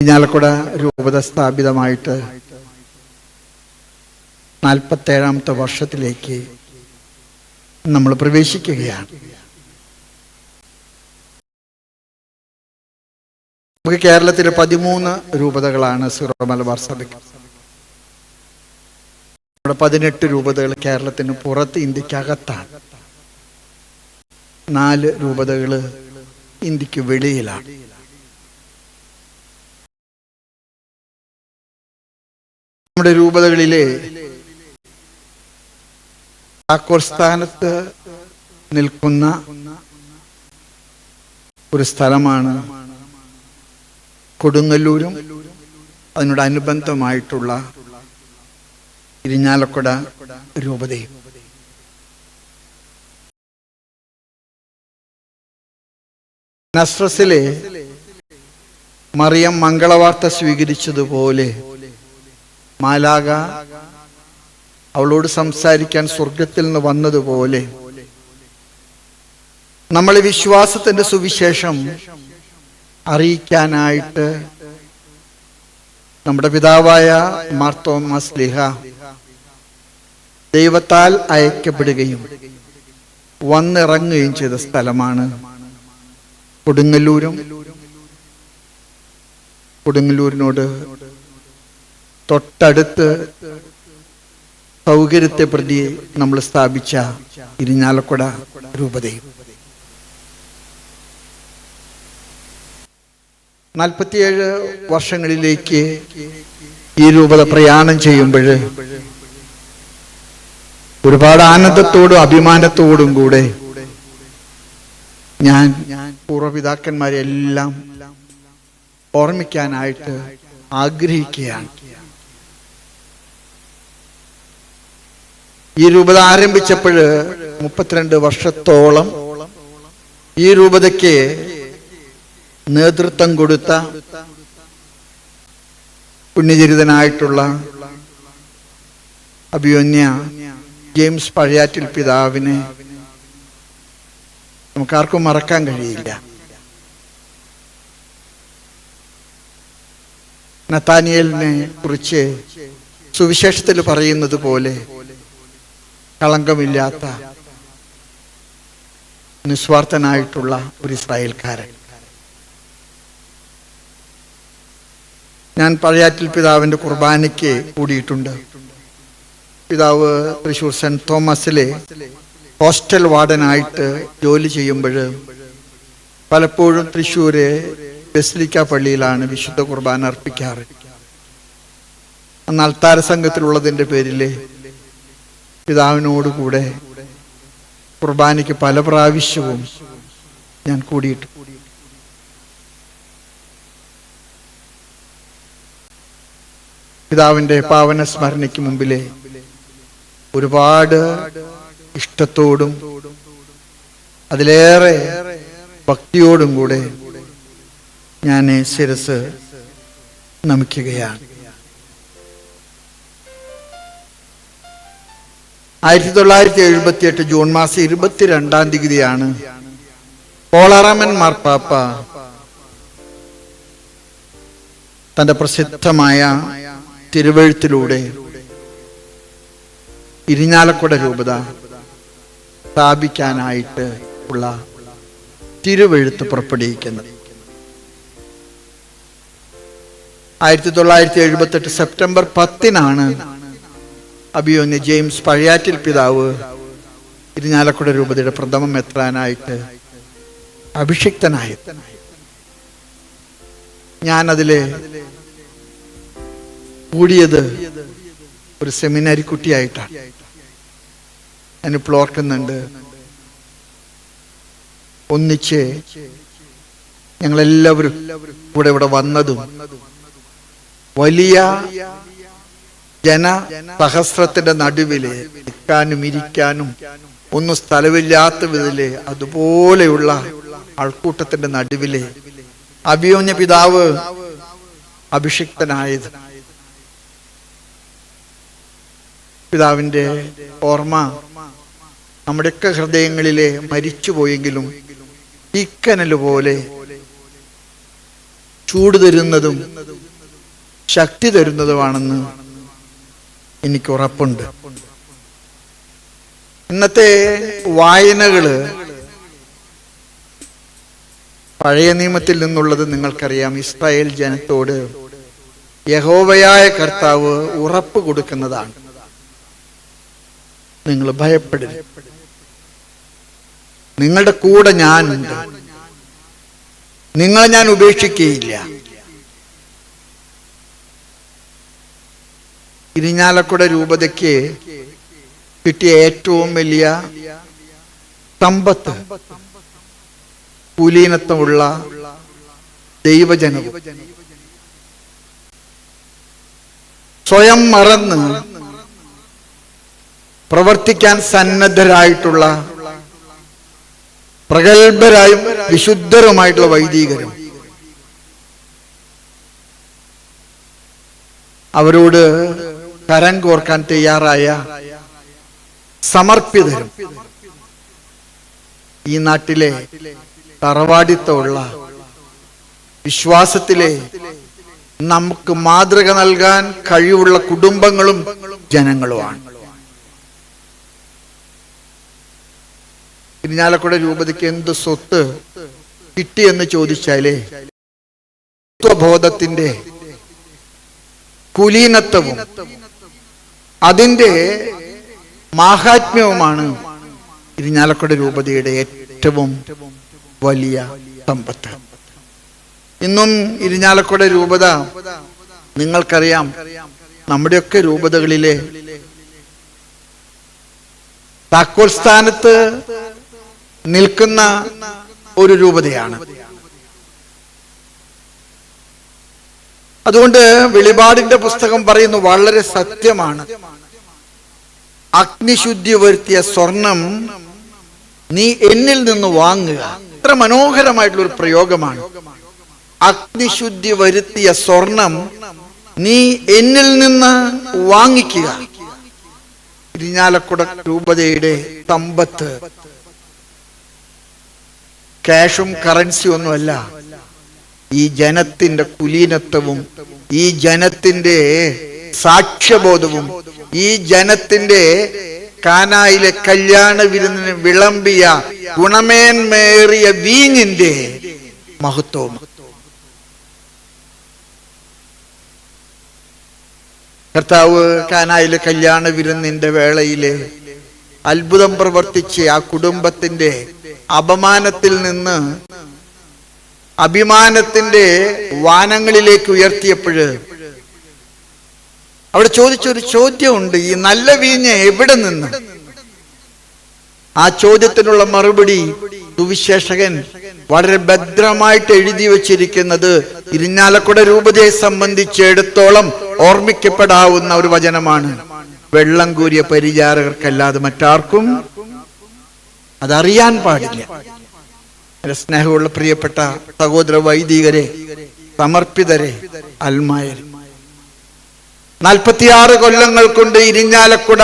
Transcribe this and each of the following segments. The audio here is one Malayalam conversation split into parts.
ഇരിഞ്ഞാലക്കുട രൂപത സ്ഥാപിതമായിട്ട് നാൽപ്പത്തേഴാമത്തെ വർഷത്തിലേക്ക് നമ്മൾ പ്രവേശിക്കുകയാണ്. നമുക്ക് കേരളത്തിലെ പതിമൂന്ന് രൂപതകളാണ് സിറോ മലബാർ സഭയ്ക്ക്. നമ്മുടെ പതിനെട്ട് രൂപതകൾ കേരളത്തിന് പുറത്ത് ഇന്ത്യക്കകത്താണ്. നാല് രൂപതകൾ ഇന്ത്യയ്ക്ക് വെളിയിലാണ്. നമ്മുടെ രൂപതകളിലെ താക്കോൽ സ്ഥാനത്ത് നിൽക്കുന്ന ഒരു സ്ഥലമാണ് കൊടുങ്ങല്ലൂരും അതിനോട് അനുബന്ധമായിട്ടുള്ള ഇരിഞ്ഞാലക്കുട രൂപതയും. നസ്രസിലെ മറിയം മംഗളവാർത്ത സ്വീകരിച്ചതുപോലെ മാലാക അവളോട് സംസാരിക്കാൻ സ്വർഗത്തിൽ നിന്ന് വന്നതുപോലെ നമ്മൾ വിശ്വാസത്തിന്റെ സുവിശേഷം അറിയിക്കാനായിട്ട് നമ്മുടെ പിതാവായ മാർത്തോമാസ് ലിഹ ദൈവത്താൽ അയക്കപ്പെടുകയും വന്നിറങ്ങുകയും ചെയ്ത സ്ഥലമാണ് കൊടുങ്ങല്ലൂരും. കൊടുങ്ങല്ലൂരിനോട് തൊട്ടടുത്ത് സൗകര്യത്തെ പ്രതി നമ്മൾ സ്ഥാപിച്ച ഇരിഞ്ഞാലക്കുട രൂപതയും. നാൽപ്പത്തിയേഴ് വർഷങ്ങളിലേക്ക് ഈ രൂപത പ്രയാണം ചെയ്യുമ്പോൾ ഒരുപാട് ആനന്ദത്തോടും അഭിമാനത്തോടും കൂടെ ഞാൻ പൂർവപിതാക്കന്മാരെ എല്ലാം ഓർമ്മിക്കാനായിട്ട് ആഗ്രഹിക്കുകയാണ്. ഈ രൂപത ആരംഭിച്ചപ്പോൾ മുപ്പത്തിരണ്ട് വർഷത്തോളം ഈ രൂപതയ്ക്ക് നേതൃത്വം കൊടുത്ത പുണ്യചരിതനായിട്ടുള്ള അഭിയോന്യ ജെയിംസ് പഴയാറ്റിൽ പിതാവിനെ നമുക്കാർക്കും മറക്കാൻ കഴിയില്ല. നത്താനിയലിനെ കുറിച്ച് സുവിശേഷത്തിൽ പറയുന്നത് പോലെ കളങ്കമില്ലാത്ത നിസ്വാർത്ഥനായിട്ടുള്ള ഒരു ഇസ്രായേൽക്കാരൻ. ഞാൻ പഴയാറ്റിൽ പിതാവിന്റെ കുർബാനയ്ക്ക് കൂടിയിട്ടുണ്ട്. പിതാവ് തൃശൂർ സെന്റ് തോമസിലെ ഹോസ്റ്റൽ വാർഡനായിട്ട് ജോലി ചെയ്യുമ്പോൾ പലപ്പോഴും തൃശ്ശൂര് ബെസ്ലിക്ക പള്ളിയിലാണ് വിശുദ്ധ കുർബാന അർപ്പിക്കാറ്. അന്ന് അൽത്താര സംഘത്തിലുള്ളതിന്റെ പേരിൽ പിതാവിനോട് കൂടെ കുർബാനയ്ക്ക് പല പ്രാവശ്യവും ഞാൻ കൂടിയിട്ട്. പിതാവിന്റെ പാവന സ്മരണയ്ക്ക് മുമ്പിലെ ഒരുപാട് ഇഷ്ടത്തോടും അതിലേറെ ഭക്തിയോടും കൂടെ ഞാൻ ശിരസ് നമിക്കുകയാണ്. ആയിരത്തി തൊള്ളായിരത്തി എഴുപത്തി എട്ട് ജൂൺ മാസം ഇരുപത്തിരണ്ടാം തീയതിയാണ്. പോളാറാമൻ മാർപ്പാപ്പ തന്റെ പ്രസിദ്ധമായ തിരുവഴുത്തിലൂടെ ഇരിഞ്ഞാലക്കുട രൂപത സ്ഥാപിക്കാനായിട്ട് ഉള്ള തിരുവഴുത്ത് പുറപ്പെടുവിക്കുന്നത്. ആയിരത്തി തൊള്ളായിരത്തി എഴുപത്തെട്ട് സെപ്റ്റംബർ പത്തിനാണ് അഭിയോന്യ ജെയിംസ് പഴയാറ്റിൽ പിതാവ് ഇരിഞ്ഞാലക്കുട രൂപതയുടെ പ്രഥമം മെത്രാനായിട്ട് അഭിഷിക്തനായി ഞാനതിലെ കൂടിയത് ഒരു സെമിനാരി കുട്ടിയായിട്ടാണ്. ഞാനിപ്പോൾ ഓർക്കുന്നുണ്ട് ഒന്നിച്ച് ഞങ്ങളെല്ലാവരും കൂടെ ഇവിടെ വന്നതും വലിയ ജന സഹസ്രത്തിന്റെ നടുവിൽ നിൽക്കാനും ഇരിക്കാനും ഒന്നും സ്ഥലമില്ലാത്ത വിധത്തിൽ അതുപോലെയുള്ള ആൾക്കൂട്ടത്തിന്റെ നടുവിൽ അഭിയോന്യ പിതാവ് അഭിഷിക്തനായത്. പിതാവിന്റെ ഓർമ്മ നമ്മുടെയൊക്കെ ഹൃദയങ്ങളിലെ മരിച്ചുപോയെങ്കിലും തീക്കനൽ പോലെ ചൂട് തരുന്നതും ശക്തി തരുന്നതുമാണെന്ന് എനിക്ക് ഉറപ്പുണ്ട്. ഇന്നത്തെ വായനകൾ പഴയ നിയമത്തിൽ നിന്നുള്ളത് നിങ്ങൾക്കറിയാം. ഇസ്രായേൽ ജനത്തോട് യഹോവയായ കർത്താവ് ഉറപ്പ് കൊടുക്കുന്നതാണ്. നിങ്ങൾ ഭയപ്പെടരുത് നിങ്ങളുടെ കൂടെ ഞാനുണ്ട്. നിങ്ങളെ ഞാൻ ഉപേക്ഷിക്കുകയില്ല. ഇരിഞ്ഞാലക്കുട രൂപതയ്ക്ക് കിട്ടിയ ഏറ്റവും വലിയ സമ്പത്ത് കുലീനത്വമുള്ള ദൈവജനവും. സ്വയം മറന്ന് പ്രവർത്തിക്കാൻ സന്നദ്ധരായിട്ടുള്ള പ്രഗത്ഭരായും വിശുദ്ധരുമായിട്ടുള്ള വൈദികരും അവരോട് കരം കോർക്കാൻ തയ്യാറായ സമർപ്പിതരും ഈ നാട്ടിലെ തറവാടിത്തമുള്ള വിശ്വാസത്തിലെ നമുക്ക് മാതൃക നൽകാൻ കഴിവുള്ള കുടുംബങ്ങളും ജനങ്ങളുമാണ്. ഇരിഞ്ഞാലക്കുട രൂപതയ്ക്ക് എന്ത് സ്വത്ത് കിട്ടിയെന്ന് ചോദിച്ചാലേ ബോധത്തിന്റെ കുലീനത്വവും അതിന്റെ മാഹാത്മ്യവുമാണ് ഇരിഞ്ഞാലക്കുട രൂപതയുടെ ഏറ്റവും വലിയ സമ്പത്ത്. ഇന്നും ഇരിഞ്ഞാലക്കുട രൂപത നിങ്ങൾക്കറിയാം നമ്മുടെയൊക്കെ രൂപതകളിലെ താക്കോൽ സ്ഥാനത്ത് നിൽക്കുന്ന ഒരു രൂപതയാണ്. അതുകൊണ്ട് വെളിപാടിന്റെ പുസ്തകം പറയുന്നു വളരെ സത്യമാണ്. അഗ്നിശുദ്ധി വരുത്തിയ സ്വർണം നീ എന്നിൽ നിന്ന് വാങ്ങുക. എത്ര മനോഹരമായിട്ടുള്ള ഒരു പ്രയോഗമാണ്. അഗ്നിശുദ്ധി വരുത്തിയ സ്വർണം നീ എന്നിൽ നിന്ന് വാങ്ങിക്കുക. ഇരിഞ്ഞാലക്കുട രൂപതയുടെ സമ്പത്ത് ക്യാഷും കറൻസി ഒന്നുമല്ല ഈ ജനത്തിന്റെ കുലീനത്വവും ഈ ജനത്തിന്റെ സാക്ഷ്യബോധവും ഈ ജനത്തിന്റെ കാനായിലെ കല്യാണ വിരുന്നിന് വിളമ്പിയ ഗുണമേന്മേറിയ വീഞ്ഞിന്റെ മഹത്വവും കർത്താവ് കാനായിലെ കല്യാണ വിരുന്നിന്റെ വേളയിൽ അത്ഭുതം പ്രവർത്തിച്ച് ആ കുടുംബത്തിന്റെ അപമാനത്തിൽ നിന്ന് അഭിമാനത്തിന്റെ വാനങ്ങളിലേക്ക് ഉയർത്തിയപ്പോഴ് അവിടെ ചോദിച്ചൊരു ചോദ്യമുണ്ട് ഈ നല്ല വീഞ്ഞ് എവിടെ നിന്ന്? ആ ചോദ്യത്തിനുള്ള മറുപടി സുവിശേഷകൻ വളരെ ഭദ്രമായിട്ട് എഴുതി വച്ചിരിക്കുന്നത് ഇരിഞ്ഞാലക്കുട രൂപതയെ സംബന്ധിച്ചിടത്തോളം ഓർമ്മിക്കപ്പെടാവുന്ന ഒരു വചനമാണ്. വെള്ളം കൂരിയ പരിചാരകർക്കല്ലാതെ മറ്റാർക്കും അതറിയാൻ പാടില്ല. എന്റെ സ്നേഹമുള്ള പ്രിയപ്പെട്ട സഹോദര വൈദികരെ സമർപ്പിതരെ അൽമായരെ. നാൽപ്പത്തിയാറ് കൊല്ലങ്ങൾ കൊണ്ട് ഇരിഞ്ഞാലക്കുട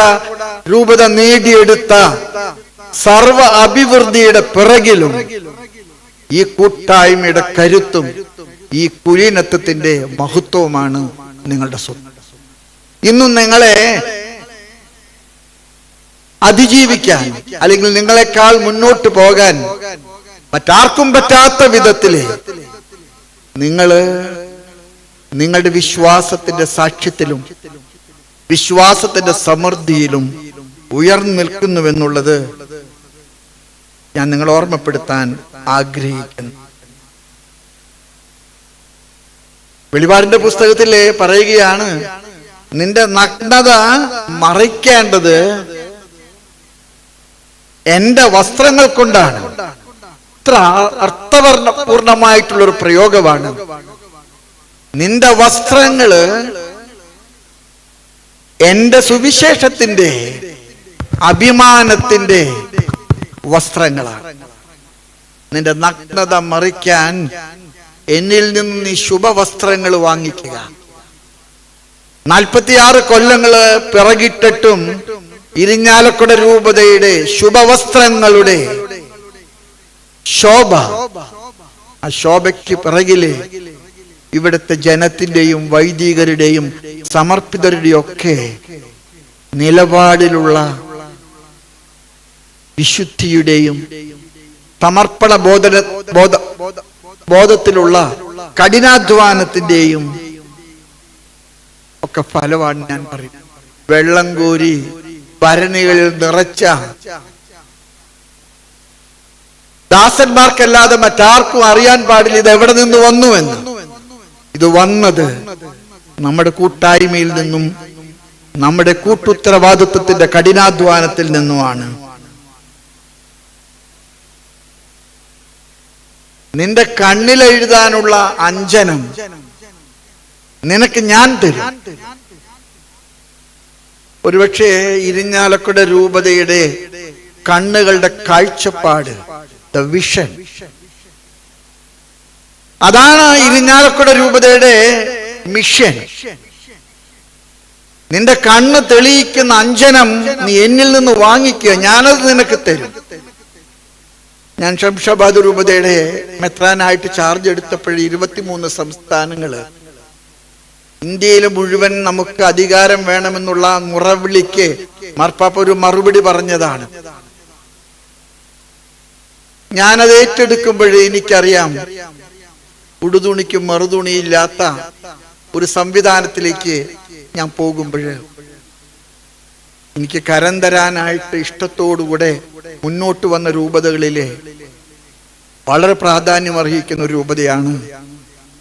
രൂപത നേടിയെടുത്ത സർവ അഭിവൃദ്ധിയുടെ പിറകിലും ഈ കൂട്ടായ്മയുടെ കരുത്തും ഈ കുലീനത്വത്തിന്റെ മഹത്വവുമാണ് നിങ്ങളുടെ സ്വന്തം ഇന്നും നിങ്ങളെ അതിജീവിക്കാൻ അല്ലെങ്കിൽ നിങ്ങളെക്കാൾ മുന്നോട്ട് പോകാൻ മറ്റാർക്കും പറ്റാത്ത വിധത്തിൽ നിങ്ങൾ നിങ്ങളുടെ വിശ്വാസത്തിന്റെ സാക്ഷ്യത്തിലും വിശ്വാസത്തിന്റെ സമൃദ്ധിയിലും ഉയർന്നു നിൽക്കുന്നുവെന്നുള്ളത് ഞാൻ നിങ്ങളെ ഓർമ്മപ്പെടുത്താൻ ആഗ്രഹിക്കുന്നു. വെളിപാടിന്റെ പുസ്തകത്തിൽ പറയുകയാണ് നിന്റെ നഗ്നത മറയ്ക്കേണ്ടത് എന്റെ വസ്ത്രങ്ങൾ കൊണ്ടാണ്. ഇത്ര അർത്ഥവർണ പൂർണമായിട്ടുള്ളൊരു പ്രയോഗമാണ്. നിന്റെ വസ്ത്രങ്ങൾ എന്റെ സുവിശേഷത്തിന്റെ അഭിമാനത്തിന്റെ വസ്ത്രങ്ങളാണ്. നിന്റെ നഗ്നത മറിക്കാൻ എന്നിൽ നിന്ന് നീ ശുഭവസ്ത്രങ്ങൾ വാങ്ങിക്കുക. നാൽപ്പത്തിയാറ് കൊല്ലങ്ങൾ പിറകിട്ടിട്ടും ഇരിഞ്ഞാലക്കുട രൂപതയുടെ ശുഭവസ്ത്രങ്ങളുടെ ശോഭ. ആ ശോഭയ്ക്ക് പിറകിലെ ഇവിടുത്തെ ജനത്തിന്റെയും വൈദികരുടെയും സമർപ്പിതരുടെയും ഒക്കെ നിലപാടിലുള്ള വിശുദ്ധിയുടെയും സമർപ്പണ ബോധ ബോധ ബോധത്തിലുള്ള കഠിനാധ്വാനത്തിന്റെയും ഒക്കെ ഫലമാണ് ഞാൻ പറയും വെള്ളം കോരി ഭരണികളിൽ നിറച്ച ദാസന്മാർക്കല്ലാതെ മറ്റാർക്കും അറിയാൻ പാടില്ല. ഇത് എവിടെ നിന്ന് വന്നു എന്ന് ഇത് വന്നത് നമ്മുടെ കൂട്ടായ്മയിൽ നിന്നും നമ്മുടെ കൂട്ടുത്തരവാദിത്വത്തിന്റെ കഠിനാധ്വാനത്തിൽ നിന്നുമാണ്. നിന്റെ കണ്ണിൽ എഴുതാനുള്ള അഞ്ജനം നിനക്ക് ഞാൻ തരും. ഒരുപക്ഷെ ഇരിഞ്ഞാലക്കുട രൂപതയുടെ കണ്ണുകളുടെ കാഴ്ചപ്പാട് ദ വിഷൻ അതാണ് ഇരിഞ്ഞാലക്കുട രൂപതയുടെ മിഷൻ നിന്റെ കണ്ണ് തെളിയിക്കുന്ന അഞ്ജനം നീ എന്നിൽ നിന്ന് വാങ്ങിക്കുക. ഞാനത് നിനക്ക് തരും. ഞാൻ ശംഷാബാദ് രൂപതയുടെ മെത്രാനായിട്ട് ചാർജ് എടുത്തപ്പോഴേ ഇരുപത്തിമൂന്ന് സംസ്ഥാനങ്ങൾ. ഇന്ത്യയിൽ മുഴുവൻ നമുക്ക് അധികാരം വേണമെന്നുള്ള മുറവിളിക്ക് മാർപ്പാപ്പ ഒരു മറുപടി പറഞ്ഞതാണ്. ഞാനത് ഏറ്റെടുക്കുമ്പോഴേ എനിക്കറിയാം. ഉടുതുണിക്കും മറുതുണിയില്ലാത്ത ഒരു സംവിധാനത്തിലേക്ക് ഞാൻ പോകുമ്പോൾ എനിക്ക് കരം തരാനായിട്ട് ഇഷ്ടത്തോടുകൂടെ മുന്നോട്ട് വന്ന രൂപതകളിലെ വളരെ പ്രാധാന്യം അർഹിക്കുന്ന ഒരു രൂപതയാണ്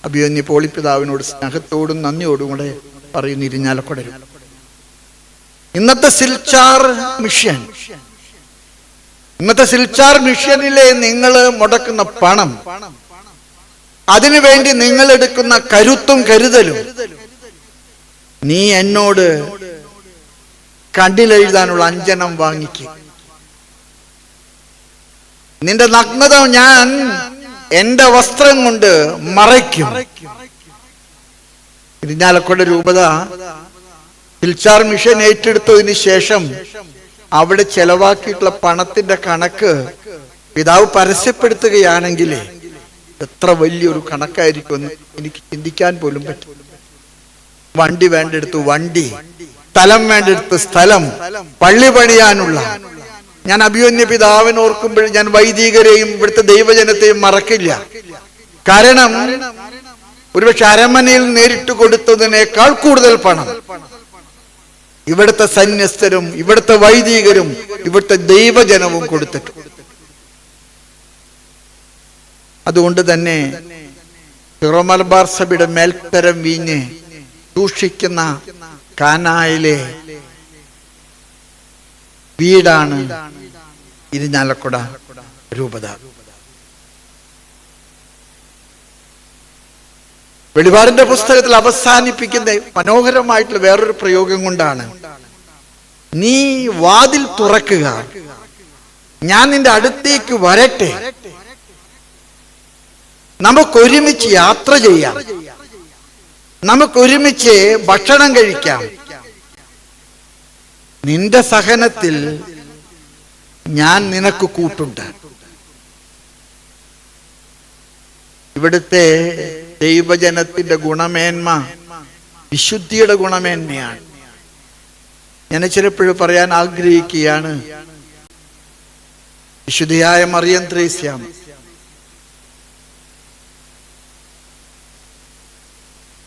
അഭിയന്യ പോളിപ്പിതാവിനോട് സ്നേഹത്തോടും നന്ദിയോടും കൂടെ പറയുന്ന ഇരിഞ്ഞാലക്കുടരും ഇന്നത്തെ സിൽച്ചാർ മിഷൻ ഇന്നത്തെ സിൽച്ചാർ മിഷനിലെ നിങ്ങൾ മുടക്കുന്ന പണം അതിനുവേണ്ടി നിങ്ങൾ എടുക്കുന്ന കരുത്തും കരുതലും നീ എന്നോട് കണ്ടിലെഴുതാനുള്ള അഞ്ജനം വാങ്ങിക്കും. നിന്റെ നഗ്നത ഞാൻ എന്റെ വസ്ത്രം കൊണ്ട് മറയ്ക്കും. ഇരിഞ്ഞാലക്കുട രൂപത ഫിൽച്ചാർ മിഷൻ ഏറ്റെടുത്തതിന് ശേഷം അവിടെ ചെലവാക്കിയിട്ടുള്ള പണത്തിന്റെ കണക്ക് പിതാവ് പരസ്യപ്പെടുത്തുകയാണെങ്കിൽ എത്ര വലിയൊരു കണക്കായിരിക്കുമെന്ന് എനിക്ക് ചിന്തിക്കാൻ പോലും പറ്റും. വണ്ടി വേണ്ടെടുത്ത് വണ്ടി. സ്ഥലം വേണ്ടെടുത്ത് സ്ഥലം. പള്ളി പണിയാനുള്ള. ഞാൻ അഭിമന്യ പിതാവിനെ ഓർക്കുമ്പോൾ ഞാൻ വൈദികരെയും ഇവിടുത്തെ ദൈവജനത്തെയും മറക്കില്ല. കാരണം ഒരുപക്ഷെ അരമനയിൽ നേരിട്ട് കൊടുത്തതിനേക്കാൾ കൂടുതൽ പണം. ഇവിടുത്തെ സന്യസ്തരും ഇവിടുത്തെ വൈദികരും ഇവിടുത്തെ ദൈവജനവും കൊടുത്തിട്ടുണ്ട് അതുകൊണ്ട് തന്നെ തിറമലബാർ സഭയുടെ മേൽത്തരം വീഞ്ഞ് സൂക്ഷിക്കുന്ന കാനായിലെ വീടാണ് ഇരിഞ്ഞാലക്കുട രൂപത. വെളിപാടിന്റെ പുസ്തകത്തിൽ അവസാനിപ്പിക്കുന്ന മനോഹരമായിട്ടുള്ള വേറൊരു പ്രയോഗം കൊണ്ടാണ്. നീ വാതിൽ തുറക്കുക. ഞാൻ നിന്റെ അടുത്തേക്ക് വരട്ടെ. നമുക്കൊരുമിച്ച് യാത്ര ചെയ്യാം. നമുക്കൊരുമിച്ച് ഭക്ഷണം കഴിക്കാം. നിന്റെ സഹനത്തിൽ ഞാൻ നിനക്ക് കൂട്ടുണ്ട്. ഇവിടുത്തെ ദൈവജനത്തിന്റെ ഗുണമേന്മ വിശുദ്ധിയുടെ ഗുണമേന്മയാണ്. ഞാൻ ചിലപ്പോഴും പറയാൻ ആഗ്രഹിക്കുകയാണ് വിശുദ്ധിയായ മറിയം ത്രേസ്യാം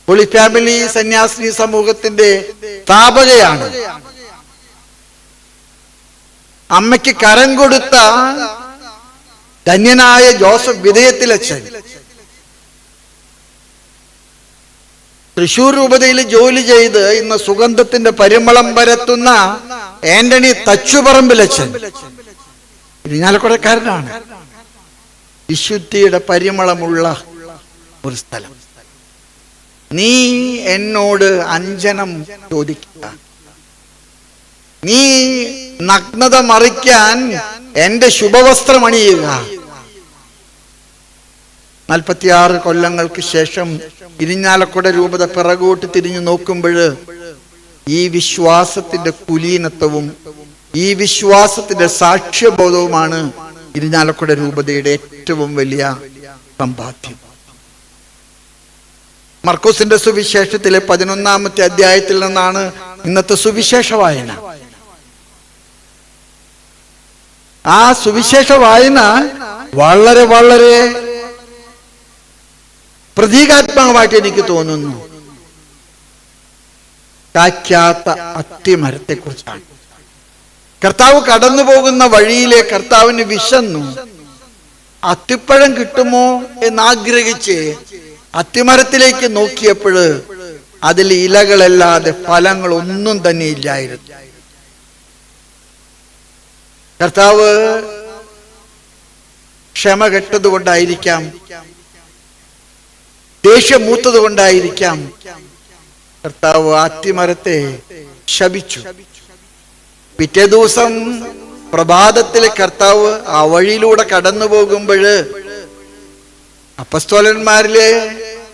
ഹോളി ഫാമിലി സന്യാസിനി സമൂഹത്തിന്റെ താപകയാണ് അമ്മയ്ക്ക് കരം കൊടുത്ത ധന്യനായ ജോസഫ് വിധേയത്തിലച്ഛൻ. തൃശൂർ രൂപതയിൽ ജോലി ചെയ്ത് ഇന്ന് സുഗന്ധത്തിന്റെ പരിമളം പരത്തുന്ന ആന്റണി തച്ചുപറമ്പിലച്ചൻ. ഇരിഞ്ഞാലക്കുടക്കാരനാണ് വിശുദ്ധിയുടെ പരിമളമുള്ള ഒരു സ്ഥലം. നീ എന്നോട് അഞ്ജനം ചോദിക്കുക. നീ നഗ്നത മറിക്കാൻ എന്റെ ശുഭവസ്ത്രം അണിയുക. നാൽപ്പത്തിയാറ് കൊല്ലങ്ങൾക്ക് ശേഷം ഇരിഞ്ഞാലക്കുട രൂപത പിറകോട്ട് തിരിഞ്ഞു നോക്കുമ്പോൾ ഈ വിശ്വാസത്തിന്റെ കുലീനത്വവും ഈ വിശ്വാസത്തിന്റെ സാക്ഷ്യബോധവുമാണ് ഇരിഞ്ഞാലക്കുട രൂപതയുടെ ഏറ്റവും വലിയ സമ്പാദ്യം. മർക്കോസിന്റെ സുവിശേഷത്തിലെ പതിനൊന്നാമത്തെ അധ്യായത്തിൽ നിന്നാണ് ഇന്നത്തെ സുവിശേഷ വായന. ആ സുവിശേഷ വായന വളരെ വളരെ പ്രതീകാത്മകമായിട്ട് എനിക്ക് തോന്നുന്നു. കായ്ക്കാത്ത അത്തിമരത്തെ കുറിച്ചാണ് കർത്താവ് കടന്നു പോകുന്ന വഴിയിലെ കർത്താവിന് വിശന്നു. അത്തിപ്പഴം കിട്ടുമോ എന്നാഗ്രഹിച്ച് അത്തിമരത്തിലേക്ക് നോക്കിയപ്പോൾ അതിൽ ഇലകളല്ലാതെ ഫലങ്ങൾ ഒന്നും തന്നെ ഇല്ലായിരുന്നു. കർത്താവ് ക്ഷമ കെട്ടത് കൊണ്ടായിരിക്കാം ദേഷ്യം മൂത്തത് കൊണ്ടായിരിക്കാം കർത്താവ് ആത്തിമരത്തെ ശപിച്ചു. പിറ്റേ ദിവസം പ്രഭാതത്തിലെ കർത്താവ് ആ വഴിയിലൂടെ കടന്നു പോകുമ്പോഴ് അപ്പസ്തോലന്മാരിലെ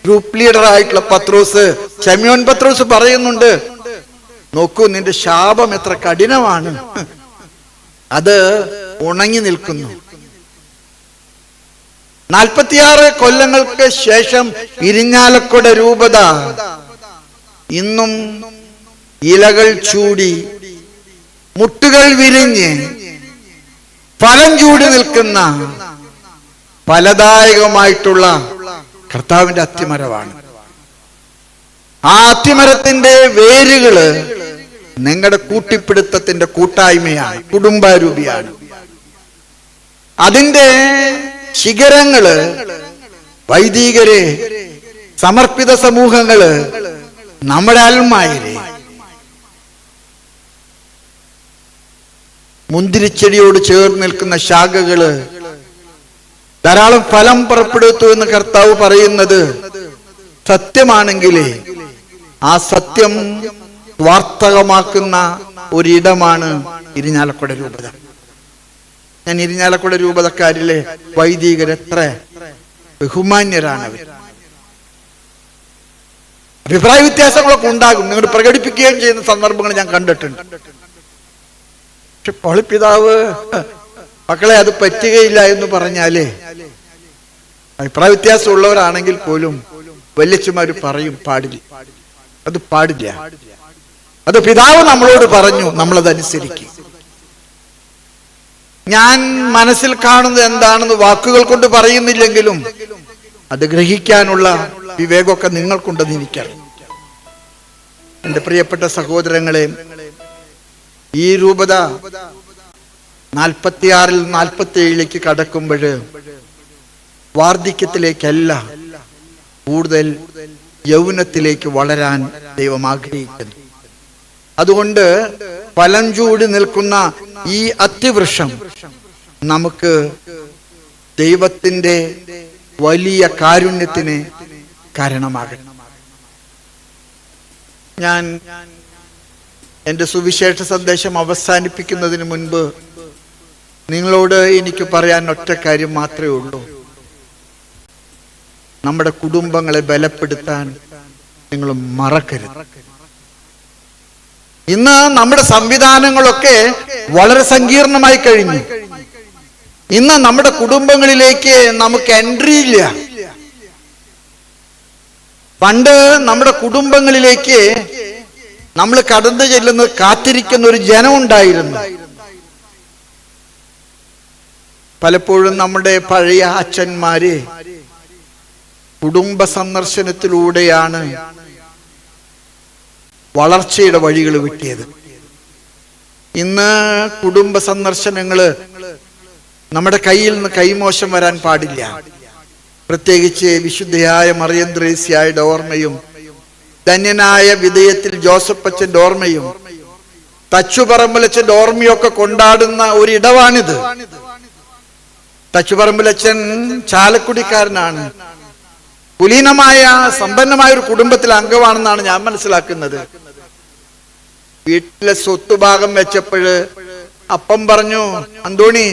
ഗ്രൂപ്പ് ലീഡർ ആയിട്ടുള്ള പത്രോസ് ശമിയോൻ പത്രോസ് പറയുന്നുണ്ട് നോക്കൂ നിന്റെ ശാപം എത്ര കഠിനമാണ്. അത് ഉണങ്ങി നിൽക്കുന്നു. നാൽപ്പത്തിയാറ് കൊല്ലങ്ങൾക്ക് ശേഷം ഇരിഞ്ഞാലക്കുട രൂപത. ഇന്നും ഇലകൾ ചൂടി മുട്ടുകൾ വിരിഞ്ഞ് ഫലം ചൂടി നിൽക്കുന്ന ഫലദായകമായിട്ടുള്ള കർത്താവിന്റെ അത്തിമരമാണ് ആ അത്തിമരത്തിന്റെ വേരുകൾ നിങ്ങളുടെ കൂട്ടിപ്പിടുത്തത്തിന്റെ കൂട്ടായ്മയാണ് കുടുംബാരൂപിയാണ്. അതിന്റെ ശിഖരങ്ങൾ വൈദികരെ സമർപ്പിത സമൂഹങ്ങൾ നമ്മുടെ അൽമായരെ. മുന്തിരിച്ചെടിയോട് ചേർന്ന് നിൽക്കുന്ന ശാഖകൾ ധാരാളം ഫലം പുറപ്പെടുത്തു എന്ന് കർത്താവ് പറയുന്നത് സത്യമാണെങ്കിലേ ആ സത്യം വാർത്തകമാക്കുന്ന ഒരിടമാണ് ഇരിഞ്ഞാലക്കുട രൂപത. ഞാൻ ഇരിഞ്ഞാലക്കുട രൂപതക്കാരിലെ വൈദികർ എത്ര ബഹുമാന്യരാണ് അവർ അഭിപ്രായ വ്യത്യാസങ്ങളൊക്കെ ഉണ്ടാകും. നിങ്ങൾ പ്രകടിപ്പിക്കുകയും ചെയ്യുന്ന സന്ദർഭങ്ങൾ ഞാൻ കണ്ടിട്ടുണ്ട്. പക്ഷെ പളിപ്പിതാവ് മക്കളെ അത് പറ്റുകയില്ല എന്ന് പറഞ്ഞാലേ അഭിപ്രായ വ്യത്യാസം ഉള്ളവരാണെങ്കിൽ പോലും വല്യച്ചുമാർ പറയും പാടില്ല. അത് പാടില്ല. അത് പിതാവ് നമ്മളോട് പറഞ്ഞു നമ്മളതനുസരിക്കും. ഞാൻ മനസ്സിൽ കാണുന്നത് എന്താണെന്ന് വാക്കുകൾ കൊണ്ട് പറയുന്നില്ലെങ്കിലും അത് ഗ്രഹിക്കാനുള്ള വിവേകമൊക്കെ നിങ്ങൾക്കുണ്ടെന്ന് എനിക്കറിയാം. എന്റെ പ്രിയപ്പെട്ട സഹോദരങ്ങളെ ഈ രൂപത നാൽപ്പത്തിയാറിൽ നാൽപ്പത്തി ഏഴിലേക്ക് കടക്കുമ്പോൾ വാർദ്ധക്യത്തിലേക്കല്ല കൂടുതൽ യൗവനത്തിലേക്ക് വളരാൻ ദൈവം ആഗ്രഹിക്കുന്നു. അതുകൊണ്ട് ഫലം ചൂടി നിൽക്കുന്ന ഈ അത്തിവൃക്ഷം നമുക്ക് ദൈവത്തിന്റെ വലിയ കാരുണ്യത്തിന് കാരണമാകണം ഞാൻ എന്റെ സുവിശേഷ സന്ദേശം അവസാനിപ്പിക്കുന്നതിന് മുൻപ് നിങ്ങളോട് എനിക്ക് പറയാൻ ഒറ്റ കാര്യം മാത്രമേ ഉള്ളൂ. നമ്മുടെ കുടുംബങ്ങളെ ബലപ്പെടുത്താൻ നിങ്ങൾ മറക്കരുത്. ഇന്ന് നമ്മുടെ സംവിധാനങ്ങളൊക്കെ വളരെ സങ്കീർണമായി കഴിഞ്ഞു. ഇന്ന് നമ്മുടെ കുടുംബങ്ങളിലേക്ക് നമുക്ക് എൻട്രി ഇല്ല. പണ്ട് നമ്മുടെ കുടുംബങ്ങളിലേക്ക് നമ്മൾ കടന്നു ചെല്ലുന്നത് കാത്തിരിക്കുന്ന ഒരു ജനം ഉണ്ടായിരുന്നു. പലപ്പോഴും നമ്മുടെ പഴയ അച്ഛന്മാര് കുടുംബ സന്ദർശനത്തിലൂടെയാണ് വളർച്ചയുടെ വഴികൾ വിട്ടിയത് ഇന്ന് കുടുംബ സന്ദർശനങ്ങൾ നമ്മുടെ കയ്യിൽ നിന്ന് കൈമോശം വരാൻ പാടില്ല. പ്രത്യേകിച്ച് വിശുദ്ധയായ മറിയന്ത്രേസ്യായുടെ ഓർമ്മയും ധന്യനായ വിധേയത്തിൽ ജോസഫ് അച്ഛന്റെ ഓർമ്മയും തച്ചുപറമ്പലച്ഛന്റെ ഓർമ്മയൊക്കെ കൊണ്ടാടുന്ന ഒരിടവാണിത്. തച്ചുപറമ്പലച്ഛൻ ചാലക്കുടിക്കാരനാണ്. കുലീനമായ സമ്പന്നമായ ഒരു കുടുംബത്തിലെ അംഗമാണെന്നാണ് ഞാൻ മനസ്സിലാക്കുന്നത്. വീട്ടിലെ സ്വത്തുഭാഗം വെച്ചപ്പോഴ് അപ്പം പറഞ്ഞു അന്തോണി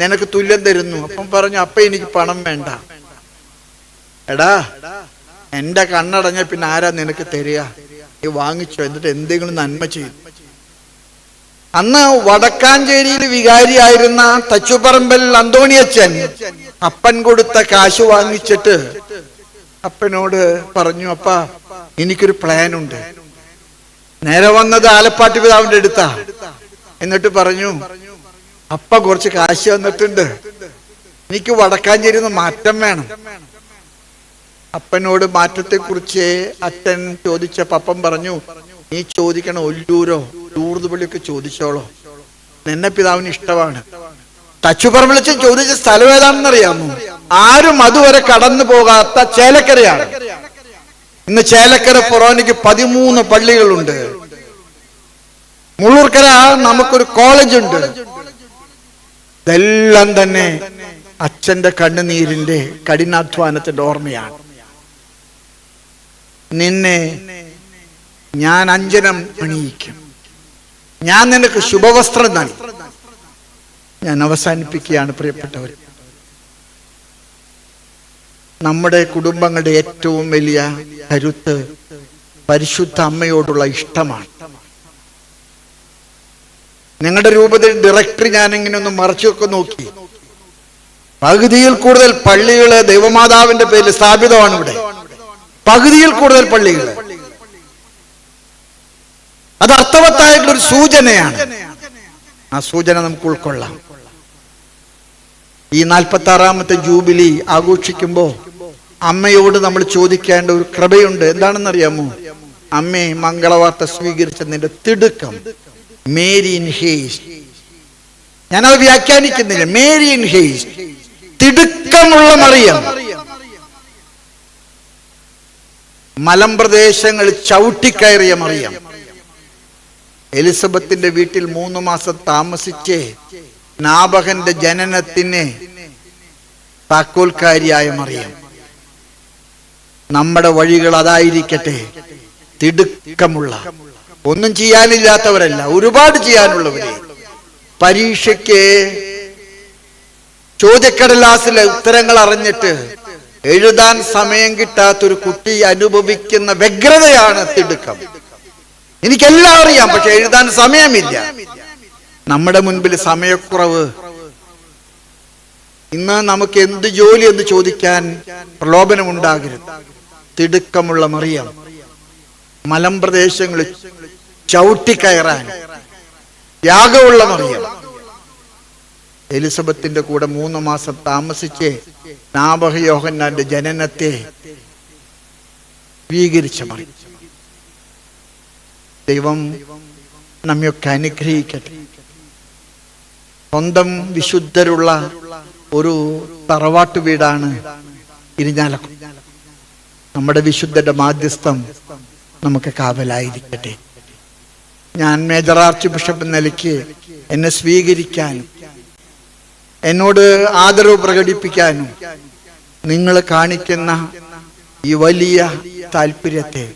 നിനക്ക് തുല്യം തരുന്നു. അപ്പം പറഞ്ഞു അപ്പ എനിക്ക് പണം വേണ്ട. എടാ എന്റെ കണ്ണടഞ്ഞ പിന്നെ ആരാ നിനക്ക് തരിക? നീ വാങ്ങിച്ചോ എന്നിട്ട് എന്തെങ്കിലും നന്മ ചെയ്യും. അന്ന് വടക്കാഞ്ചേരിയിൽ വികാരിയായിരുന്ന തച്ചുപറമ്പൽ അന്തോണിയച്ചൻ അപ്പൻ കൊടുത്ത കാശ് വാങ്ങിച്ചിട്ട് അപ്പനോട് പറഞ്ഞു അപ്പ എനിക്കൊരു പ്ലാൻ ഉണ്ട്. നേരെ വന്നത് ആലപ്പാട്ട് പിതാവിന്റെ അടുത്താ. എന്നിട്ട് പറഞ്ഞു അപ്പ കുറച്ച് കാശ് വന്നിട്ടുണ്ട് എനിക്ക് വടക്കാഞ്ചേരി മാറ്റം വേണം. അപ്പനോട് മാറ്റത്തെ കുറിച്ച് അച്ഛൻ ചോദിച്ച അപ്പം പറഞ്ഞു നീ ചോദിക്കണ ഒല്ലൂരോ ലൂർദുപള്ളിയൊക്കെ ചോദിച്ചോളോ. നിന്നെ പിതാവിന് ഇഷ്ടമാണ്. തച്ചുപറമ്പിളിച്ച് ചോദിച്ച സ്ഥലം ഏതാണെന്ന് അറിയാമോ ആരും അതുവരെ കടന്നു പോകാത്ത ചേലക്കരയാണ്. ഇന്ന് ചേലക്കര ഫൊറോനയ്ക്ക് പതിമൂന്ന് പള്ളികളുണ്ട്. മുള്ളൂർക്കര നമുക്കൊരു കോളേജ് ഉണ്ട് ഇതെല്ലാം തന്നെ അച്ഛന്റെ കണ്ണുനീരിന്റെ കഠിനാധ്വാനത്തിന്റെ ഓർമ്മയാണ്. നിന്നെ ഞാൻ അഞ്ജനം അണിയിക്കും. ഞാൻ നിനക്ക് ശുഭവസ്ത്രം നൽകി. ഞാൻ അവസാനിപ്പിക്കുകയാണ് പ്രിയപ്പെട്ടവർ നമ്മുടെ കുടുംബങ്ങളുടെ ഏറ്റവും വലിയ കരുത്ത് പരിശുദ്ധ അമ്മയോടുള്ള ഇഷ്ടമാണ്. നിങ്ങളുടെ രൂപത്തിൽ ഡയറക്ടർ ഞാൻ ഇങ്ങനെ ഒന്ന് മറച്ചൊക്കെ നോക്കി. പകുതിയിൽ കൂടുതൽ പള്ളികൾ ദൈവമാതാവിന്റെ പേരിൽ സ്ഥാപിതമാണ് ഇവിടെ പകുതിയിൽ കൂടുതൽ പള്ളികൾ. അത് അർത്ഥവത്തായിട്ടുള്ള ഒരു സൂചനയാണ്. ആ സൂചന നമുക്ക് ഉൾക്കൊള്ളാം. ഈ നാൽപ്പത്തി ആറാമത്തെ ജൂബിലി ആഘോഷിക്കുമ്പോ അമ്മയോട് നമ്മൾ ചോദിക്കേണ്ട ഒരു കൃപയുണ്ട്. എന്താണെന്ന് അറിയാമോ അമ്മേ മംഗളവാർത്ത സ്വീകരിച്ച നിന്റെ തിടുക്കം. Mary in haste. ഞാനത് വ്യാഖ്യാനിക്കുന്നില്ല. Mary in haste. തിടുക്കമുള്ള മറിയം. മലമ്പ്രദേശങ്ങൾ ചവിട്ടിക്കയറിയ മറിയം. എലിസബത്തിന്റെ വീട്ടിൽ മൂന്ന് മാസം താമസിച്ച് നാബകന്റെ ജനനത്തിന് താക്കോൽക്കാരിയായ മറിയം. നമ്മുടെ വഴികൾ അതായിരിക്കട്ടെ തിടുക്കമുള്ള. ഒന്നും ചെയ്യാനില്ലാത്തവരല്ല ഒരുപാട് ചെയ്യാനുള്ളവരെ. പരീക്ഷയ്ക്ക് ചോദ്യക്കടലാസിലെ ഉത്തരങ്ങൾ അറിഞ്ഞിട്ട് എഴുതാൻ സമയം കിട്ടാത്തൊരു കുട്ടി അനുഭവിക്കുന്ന വ്യഗ്രതയാണ് തിടുക്കം. എനിക്കെല്ലാം അറിയാം പക്ഷെ എഴുതാൻ സമയമില്ല. നമ്മുടെ മുൻപിൽ സമയക്കുറവ്. ഇന്ന് നമുക്ക് എന്ത് ജോലി എന്ന് ചോദിക്കാൻ പ്രലോഭനമുണ്ടാകരുത്. തിടുക്കമുള്ള മറിയം. മലമ്പ്രദേശങ്ങളിൽ ചവിട്ടിക്കയറാൻ ത്യാഗമുള്ള മറിയം. എലിസബത്തിന്റെ കൂടെ മൂന്ന് മാസം താമസിച്ച് നാബഹ യോഹന്നാന്റെ ജനനത്തെ സ്വീകരിച്ച മറിയം. ദൈവം നമ്മയൊക്കെ അനുഗ്രഹിക്കട്ടെ. സ്വന്തം വിശുദ്ധരുള്ള ഒരു തറവാട്ട് വീടാണ് ഇരിഞ്ഞാലക്കുട നമ്മുടെ വിശുദ്ധന്റെ മാധ്യസ്ഥം നമുക്ക് കാവലായിരിക്കട്ടെ ഞാൻ മേജർ ആർച്ച് ബിഷപ്പ് നിലയ്ക്ക് എന്നെ സ്വീകരിക്കാനും എന്നോട് ആദരവ് പ്രകടിപ്പിക്കാനും നിങ്ങൾ കാണിക്കുന്ന ഈ വലിയ താല്പര്യത്തെ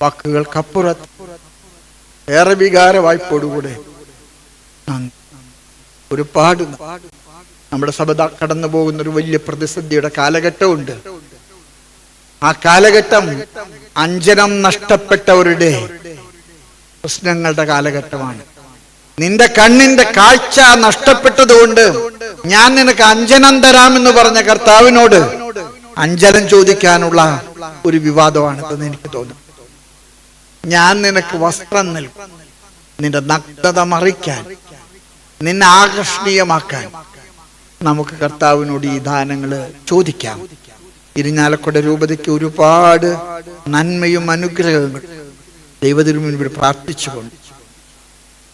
വാക്കുകൾക്കപ്പുറത്ത് ഏറെ വികാര വായ്പോടുകൂടെ നന്ദി. ഒരുപാട്. നമ്മുടെ സഭ കടന്നു പോകുന്ന ഒരു വലിയ പ്രതിസന്ധിയുടെ കാലഘട്ടമുണ്ട്. ആ കാലഘട്ടം അഞ്ജനം നഷ്ടപ്പെട്ടവരുടെ പ്രശ്നങ്ങളുടെ കാലഘട്ടമാണ്. നിന്റെ കണ്ണിന്റെ കാഴ്ച നഷ്ടപ്പെട്ടതുകൊണ്ട് ഞാൻ നിനക്ക് അഞ്ജനം തരാമെന്ന് പറഞ്ഞ കർത്താവിനോട് അഞ്ജനം ചോദിക്കാനുള്ള ഒരു വിവാദമാണിതെന്ന് എനിക്ക് തോന്നും. ഞാൻ നിനക്ക് വസ്ത്രം നൽകും. നിന്റെ നഗ്നത മറിക്കാൻ നിന്നെ ആകർഷണീയമാക്കാൻ നമുക്ക് കർത്താവിനോട് ഈ ദാനങ്ങൾ ചോദിക്കാം. ഇരിഞ്ഞാലക്കുട രൂപതയ്ക്ക് ഒരുപാട് നന്മയും അനുഗ്രഹങ്ങളും ദൈവത്തിനു മുൻപിൽ പ്രാർത്ഥിച്ചുകൊണ്ട്.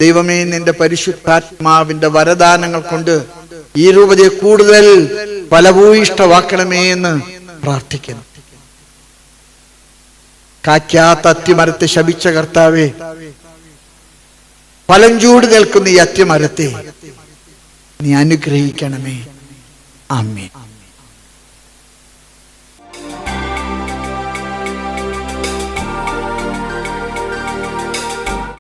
ദൈവമേ നിന്റെ പരിശുദ്ധാത്മാവിന്റെ വരദാനങ്ങൾ കൊണ്ട് ഈ രൂപതയെ കൂടുതൽ ഫലഭൂയിഷ്ടമാക്കണമേ എന്ന് പ്രാർത്ഥിക്കുന്നു. കാക്കാത്ത അത്തിമരത്തെ ശപിച്ച കർത്താവേ ഫലം ചൂട് നിൽക്കുന്ന ഈ അറ്റമരത്തെ നീ അനുഗ്രഹിക്കണമേ. ആമേ